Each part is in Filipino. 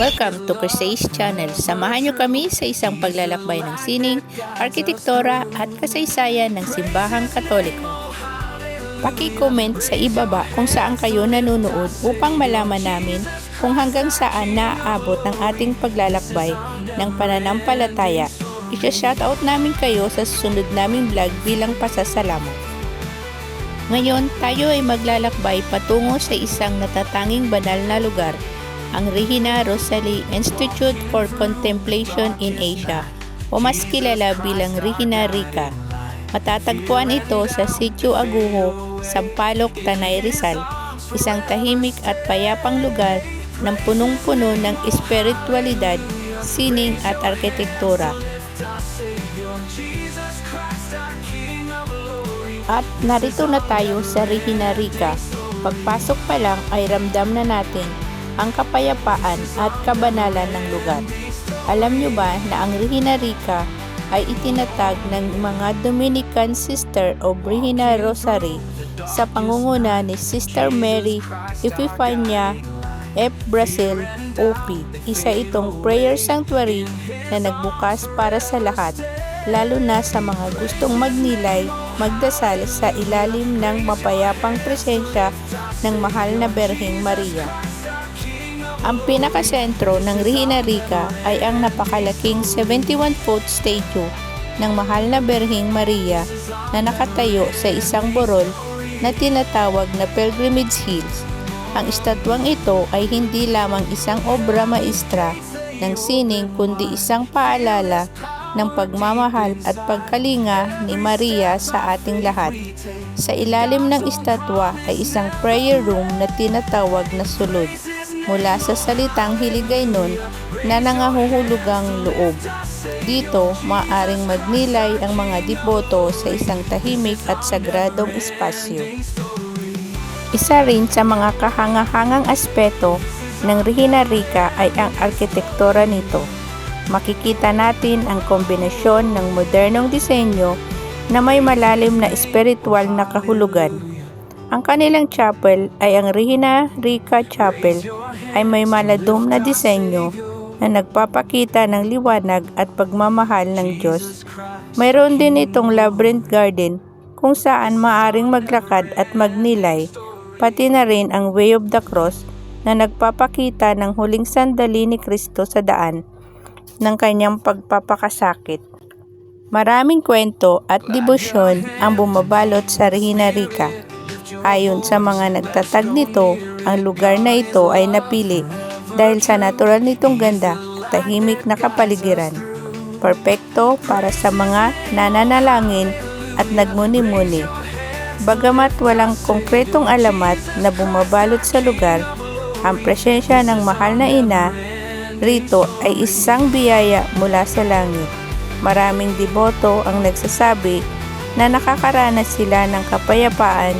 Welcome to Crusades Channel. Samahan niyo kami sa isang paglalakbay ng sining, arkitektura at kasaysayan ng simbahang katoliko. Paki-comment sa ibaba kung saan kayo nanonood upang malaman namin kung hanggang saan naaabot ng ating paglalakbay ng pananampalataya. Isya-shoutout namin kayo sa susunod naming vlog bilang pasasalamat. Ngayon, tayo ay maglalakbay patungo sa isang natatanging banal na lugar, ang Regina Rosali Institute for Contemplation in Asia o mas kilala bilang Regina Rica. Matatagpuan ito sa Sitio Aguho, Sampaloc, Tanay Rizal, isang tahimik at payapang lugar ng punong-puno ng espiritualidad, sining at arkitektura. At narito na tayo sa Regina Rica. Pagpasok pa lang ay ramdam na natin ang kapayapaan at kabanalan ng lugar. Alam nyo ba na ang Regina Rica ay itinatag ng mga Dominican Sister o Regina Rosary sa pangunguna ni Sister Mary Epifania F. Brazil OP. Isa itong prayer sanctuary na nagbukas para sa lahat, lalo na sa mga gustong magnilay, magdasal sa ilalim ng mapayapang presensya ng mahal na Berheng Maria. Ang pinakasentro ng Regina Rica ay ang napakalaking 71-foot statue ng mahal na Berheng Maria na nakatayo sa isang burol na tinatawag na Pilgrimage Hills. Ang estatwang ito ay hindi lamang isang obra maestra ng sining kundi isang paalala ng pagmamahal at pagkalinga ni Maria sa ating lahat. Sa ilalim ng estatwa ay isang prayer room na tinatawag na sulod mula sa salitang Hiligaynon na nangahuhulugang loob. Dito, maaring magnilay ang mga deboto sa isang tahimik at sagradong espasyo. Isa rin sa mga kahangahangang aspeto ng Regina Rica ay ang arkitektura nito. Makikita natin ang kombinasyon ng modernong disenyo na may malalim na espiritual na kahulugan. Ang kanilang chapel ay ang Regina Rica Chapel ay may maladum na disenyo na nagpapakita ng liwanag at pagmamahal ng Diyos. Mayroon din itong labyrinth garden kung saan maaring maglakad at magnilay pati na rin ang Way of the Cross na nagpapakita ng huling sandali ni Kristo sa daan ng kanyang pagpapakasakit. Maraming kwento at debosyon ang bumabalot sa Regina Rica. Ayon sa mga nagtatag nito, ang lugar na ito ay napili dahil sa natural nitong ganda at tahimik na kapaligiran. Perpekto para sa mga nananalangin at nagmuni-muni Bagamat walang konkretong alamat na bumabalot sa lugar, ang presensya ng mahal na ina rito ay isang biyaya mula sa langit. Maraming deboto ang nagsasabi na nakakaranas sila ng kapayapaan,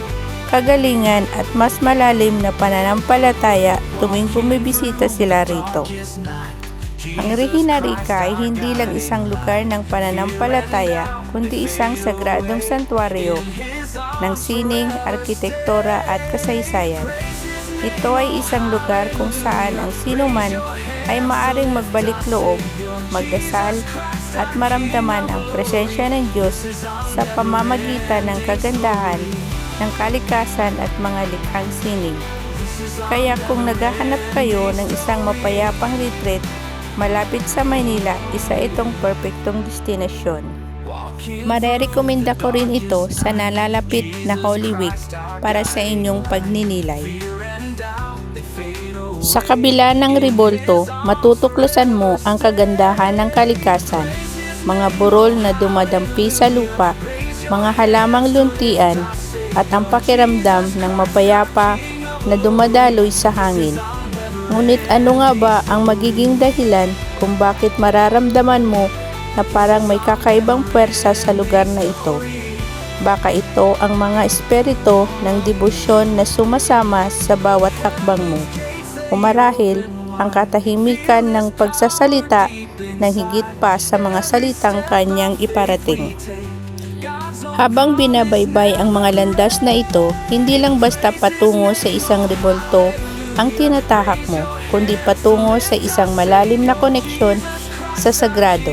kagalingan at mas malalim na pananampalataya tuwing bumibisita sila rito. Ang Regina Rica ay hindi lang isang lugar ng pananampalataya, kundi isang sagradong santuaryo ng sining, arkitektura at kasaysayan. Ito ay isang lugar kung saan ang sinuman ay maaring magbalik loob, magdasal, at maramdaman ang presensya ng Diyos sa pamamagitan ng kagandahan ng kalikasan at mga likhang sining. Kaya kung naghahanap kayo ng isang mapayapang retreat malapit sa Maynila, isa itong perpektong destinasyon. Marerekomenda ko rin ito sa nalalapit na Holy Week para sa inyong pagninilay. Sa kabila ng ribolto, matutuklasan mo ang kagandahan ng kalikasan, mga burol na dumadampi sa lupa, mga halamang luntian, at ang pakiramdam ng mapayapa na dumadaloy sa hangin. Ngunit ano nga ba ang magiging dahilan kung bakit mararamdaman mo na parang may kakaibang puwersa sa lugar na ito? Baka ito ang mga espiritu ng debosyon na sumasama sa bawat hakbang mo. O marahil, ang katahimikan ng pagsasalita ng higit pa sa mga salitang kanyang iparating. Habang binabaybay ang mga landas na ito, hindi lang basta patungo sa isang rebolto ang tinatahak mo, kundi patungo sa isang malalim na koneksyon sa sagrado.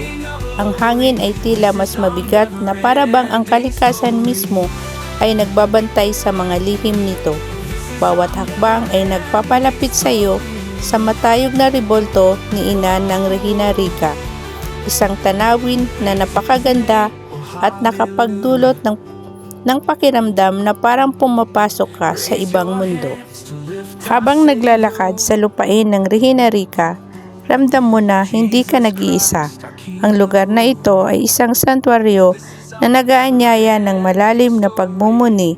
Ang hangin ay tila mas mabigat na parabang ang kalikasan mismo ay nagbabantay sa mga lihim nito. Bawat hakbang ay nagpapalapit sa iyo sa matayog na rebolto ni ina ng Regina Rica. Isang tanawin na napakaganda at nakapagdulot ng, ng pakiramdam na parang pumapasok ka sa ibang mundo. Habang naglalakad sa lupain ng Regina Rica, ramdam mo na hindi ka nag-iisa. Ang lugar na ito ay isang santuaryo na nagaanyaya ng malalim na pagmumuni,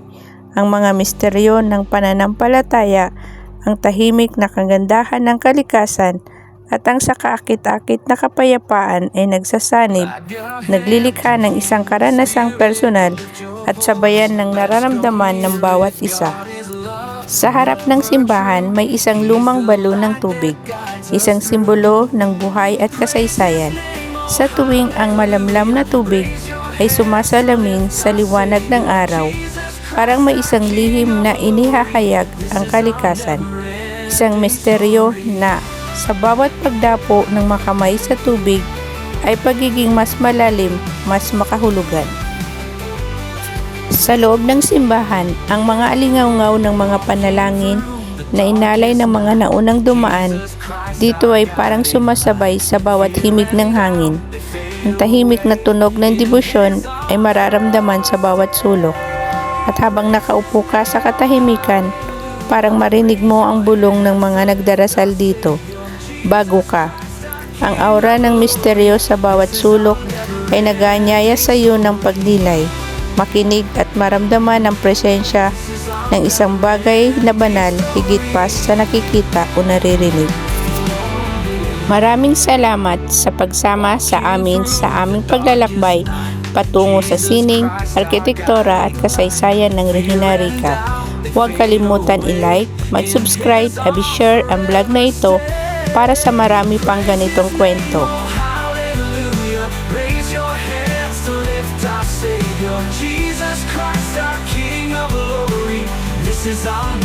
ang mga misteryo ng pananampalataya, ang tahimik na kagandahan ng kalikasan, at ang sakaakit-akit na kapayapaan ay nagsasanib, naglilikha ng isang karanasang personal at sabayan ng nararamdaman ng bawat isa. Sa harap ng simbahan may isang lumang balo ng tubig, isang simbolo ng buhay at kasaysayan. Sa tuwing ang malamlam na tubig ay sumasalamin sa liwanag ng araw, parang may isang lihim na inihahayag ang kalikasan. Isang misteryo na sa bawat pagdapo ng makamay sa tubig ay pagiging mas malalim, mas makahulugan. Sa loob ng simbahan, ang mga alingaw ng mga panalangin na inalay ng mga naunang dumaan, dito ay parang sumasabay sa bawat himig ng hangin. Ang tahimik na tunog ng debosyon ay mararamdaman sa bawat sulok. At habang nakaupo ka sa katahimikan, parang marinig mo ang bulong ng mga nagdarasal dito. Bago ka. Ang aura ng misteryo sa bawat sulok ay naganyaya sa iyo ng pagdilay makinig at maramdaman ang presensya ng isang bagay na banal higit pa sa nakikita o naririnig. Maraming salamat sa pagsama sa amin sa aming paglalakbay patungo sa sining, arkitektura at kasaysayan ng Regina Rica. Huwag kalimutan i-like, mag-subscribe at i-share ang vlog na ito para sa marami pang ganitong kwento. This is our